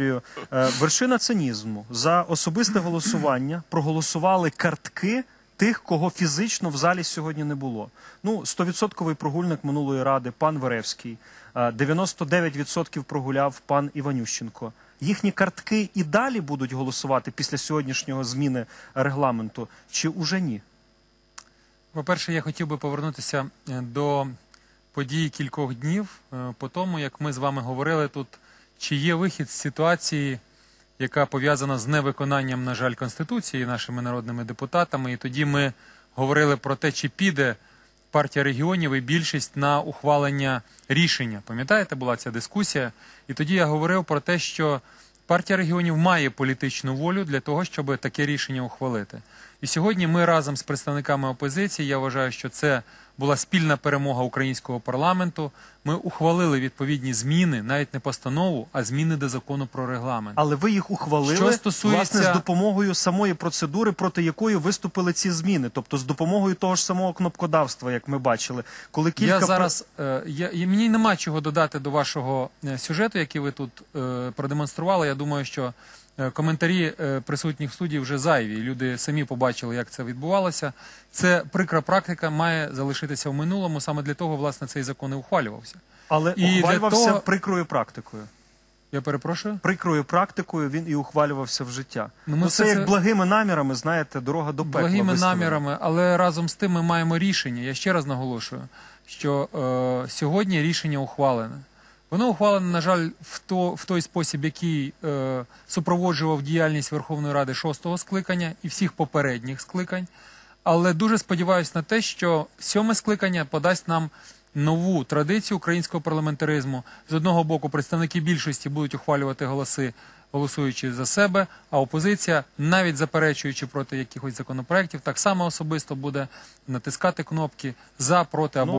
Е, Вершина цинізму за особисте голосування проголосували картки тих, кого фізично в залі сьогодні не було. Ну, 100% прогульник минулої ради, пан Веревський, е, 99% прогуляв пан Іванющенко. Їхні картки і далі будуть голосувати після сьогоднішнього зміни регламенту, чи уже ні? По-перше, я хотів би повернутися е, до подій кількох днів е, по тому, як ми з вами говорили тут, чи є вихід з ситуації, яка пов'язана з невиконанням, на жаль, Конституції нашими народними депутатами. І тоді ми говорили про те, чи піде партія регіонів і більшість на ухвалення рішення. Пам'ятаєте, була ця дискусія? І тоді я говорив про те, що партія регіонів має політичну волю для того, щоб таке рішення ухвалити. І сьогодні ми разом з представниками опозиції, я вважаю, що це була спільна перемога українського парламенту. Ми ухвалили відповідні зміни, навіть не постанову, а зміни до закону про регламент. Але ви їх ухвалили Що стосується- власне з допомогою самої процедури, проти якої виступили ці зміни, тобто з допомогою того ж самого кнопкодавства, як ми бачили, коли кілька Я зараз е, я, мені нема чого додати до вашого е, сюжету, який ви тут е, продемонстрували. Я думаю, що коментарі е, присутніх суддів вже зайві. Люди самі побачили, як це відбувалося. Це прикра практика має залишитися в минулому. Саме для того, власне, цей закон і ухвалювався. але і ухвалювався того- прикрою практикою. Я перепрошую. Прикрою практикою він і ухвалювався в життя. Ну, Ну, ми це як благими намірами, знаєте, дорога до пекла. благими виставлена. намірами, але разом з тим ми маємо рішення. Я ще раз наголошую, що е, сьогодні рішення ухвалене. Воно ухвалене, на жаль, в, то, в той спосіб, який е, супроводжував діяльність Верховної Ради шостого скликання і всіх попередніх скликань. Але дуже сподіваюся на те, що сьоме скликання подасть нам нову традицію українського парламентаризму. З одного боку, представники більшості будуть ухвалювати голоси, голосуючи за себе, а опозиція, навіть заперечуючи проти якихось законопроєктів, так само особисто буде натискати кнопки за, проти або.